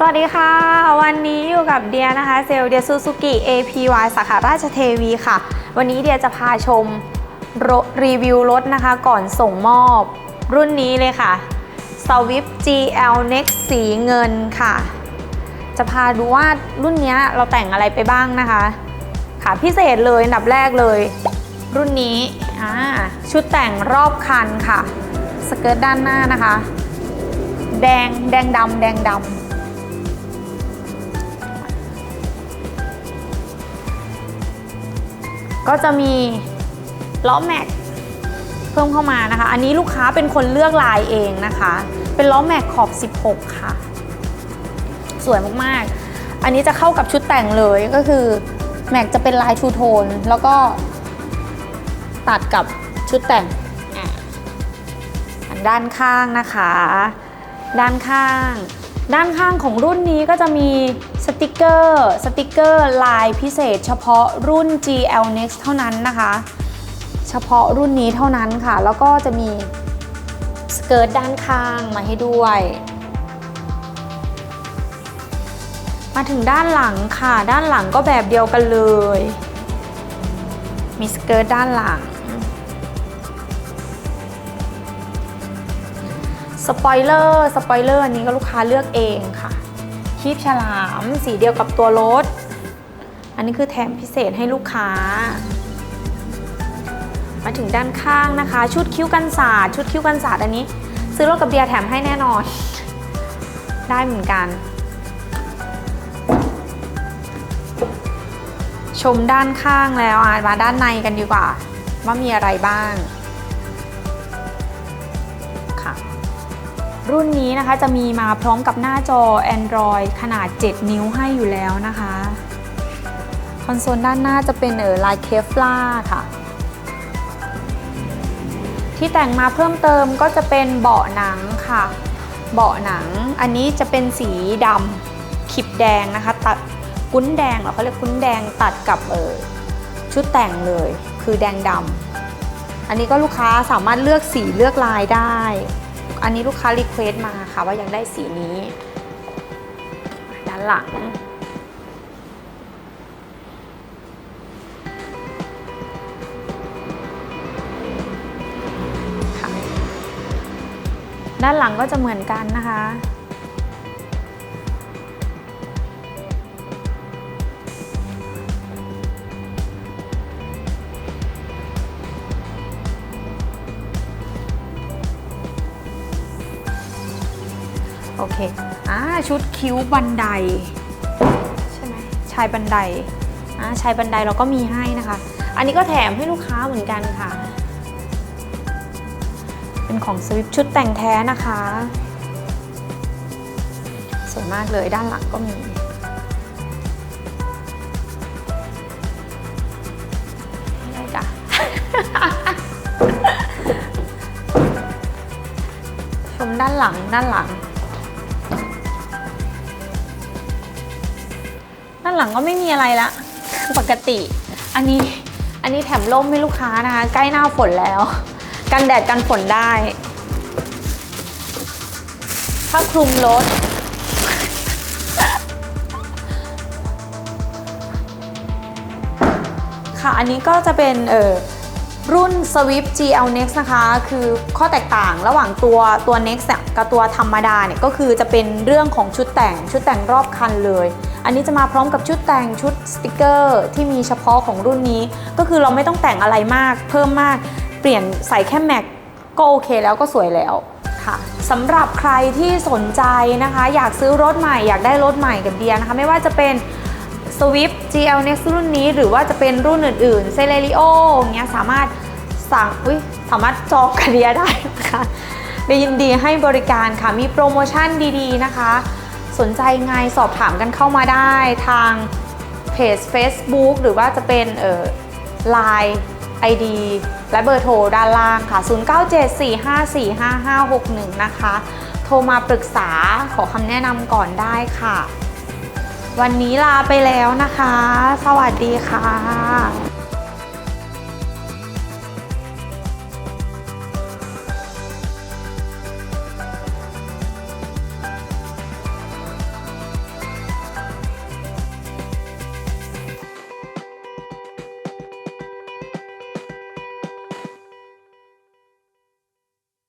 สวัสดีค่ะ วันนี้อยู่กับเดียนะคะ เซลเดียซูซูกิ APY สาขาราชเทวีค่ะ วันนี้เดียจะพาชมรถรีวิวรถนะคะ ก่อนส่งมอบรุ่นนี้เลยค่ะ Swift GL Next สีเงินค่ะ จะพาดูว่ารุ่นนี้เราแต่งอะไรไปบ้างนะคะ ค่ะพิเศษเลยอันดับแรกเลย รุ่นนี้ชุดแต่งรอบคันค่ะ สเกิร์ตด้านหน้านะคะ แดงแดงดำแดงดำ ก็จะมีล้อแม็กเพิ่มเข้ามานะคะ อันนี้ลูกค้าเป็นคนเลือกลายเองนะคะ เป็นล้อแม็กขอบ 16 ค่ะ สวยมากๆ อันนี้จะเข้ากับชุดแต่งเลยก็คือแม็กจะเป็นลายทูโทนแล้วก็ตัดกับชุดแต่งด้านข้างนะคะ ด้านข้าง ด้านข้างของรุ่นนี้ก็จะมีสติกเกอร์สติกเกอร์ลายพิเศษ เฉพาะรุ่น GL Next เท่านั้นนะคะ เฉพาะรุ่นนี้เท่านั้นค่ะ แล้วก็จะมีสเกิร์ตด้านข้างมาให้ด้วย มาถึงด้านหลังค่ะ ด้านหลังก็แบบเดียวกันเลย มีสเกิร์ตด้านหลัง สปอยเลอร์สปอยเลอร์อันนี้ก็ลูกค้าเลือกเองค่ะคีบฉลามสีเดียวกับตัวรถ อันนี้คือแถมพิเศษให้ลูกค้า มาถึงด้านข้างนะคะ ชุดคิ้วกันศาสตร์ชุดคิ้วกันศาสตร์อันนี้ ซื้อรถกับเบียร์แถมให้แน่นอน ได้เหมือนกัน ชมด้านข้างแล้วอะมาด้านในกันดีกว่า ว่ามีอะไรบ้างค่ะ รุ่นนี้นะคะจะมีมาพร้อมกับหน้าจอ Android ขนาด 7 นิ้วให้อยู่แล้วนะคะ คอนโซลด้านหน้าจะเป็นเออลายเคฟล่าค่ะ ที่แต่งมาเพิ่มเติมก็จะเป็นเบาะหนังค่ะ เบาะหนังอันนี้จะเป็นสีดำขีบแดงนะคะ ตัดกุ้นแดงเหรอเขาเรียกกุ้นแดงตัดกับเออชุดแต่งเลยคือแดงดำอันนี้ก็ลูกค้าสามารถเลือกสีเลือกลายได้ อันนี้ลูกค้ารีเควสต์มาค่ะว่าอยากได้สีนี้ ด้านหลัง ด้านหลังก็จะเหมือนกันนะคะ โอเคอ่าชุดคิ้วบันไดใช่ไหมชายบันไดอ่าชายบันไดเราก็มีให้นะคะ อันนี้ก็แถมให้ลูกค้าเหมือนกันค่ะ เป็นของสวิฟชุดแต่งแท้นะคะสวยมากเลยด้านหลังก็มีอะไรกะชมด้านหลังด้านหลัง ด้านหลังก็ไม่มีอะไรละปกติ อันนี้อันนี้แถมร่มให้ลูกค้านะคะ ใกล้หน้าฝนแล้ว กันแดดกันฝนได้ผ้าคลุมรถค่ะอันนี้ก็จะเป็นเออ รุ่น Swift GL Next นะคะ คือข้อแตกต่างระหว่างตัวตัว Next กับตัวธรรมดาเนี่ยก็คือจะเป็นเรื่องของชุดแต่งชุดแต่งรอบคันเลย อันนี้จะมาพร้อมกับชุดแต่งชุดสติกเกอร์ที่มีเฉพาะของรุ่นนี้ ก็คือเราไม่ต้องแต่งอะไรมาก เพิ่มมากเปลี่ยนใส่แค่แม็กก็โอเคแล้วก็สวยแล้วค่ะสำหรับใครที่สนใจนะคะ อยากซื้อรถใหม่อยากได้รถใหม่กับเดียนะคะ ไม่ว่าจะเป็น Swift GL Next รุ่นนี้หรือว่าจะเป็นรุ่นอื่นๆ c e l e r i o อย่างเงี้ยสามารถสั่งอุ้ยสามารถจองกับเดียได้นะคะเดียยินดีให้บริการค่ะ มีโปรโมชั่นดีๆนะคะ สนใจไงสอบถามกันเข้ามาได้ทางเพจ Facebook หรือว่าจะเป็นเอ่อ Line ID และเบอร์โทรด้านล่างค่ะ 0974545561 นะคะ โทรมาปรึกษาขอคำแนะนำก่อนได้ค่ะ วันนี้ลาไปแล้วนะคะ สวัสดีค่ะ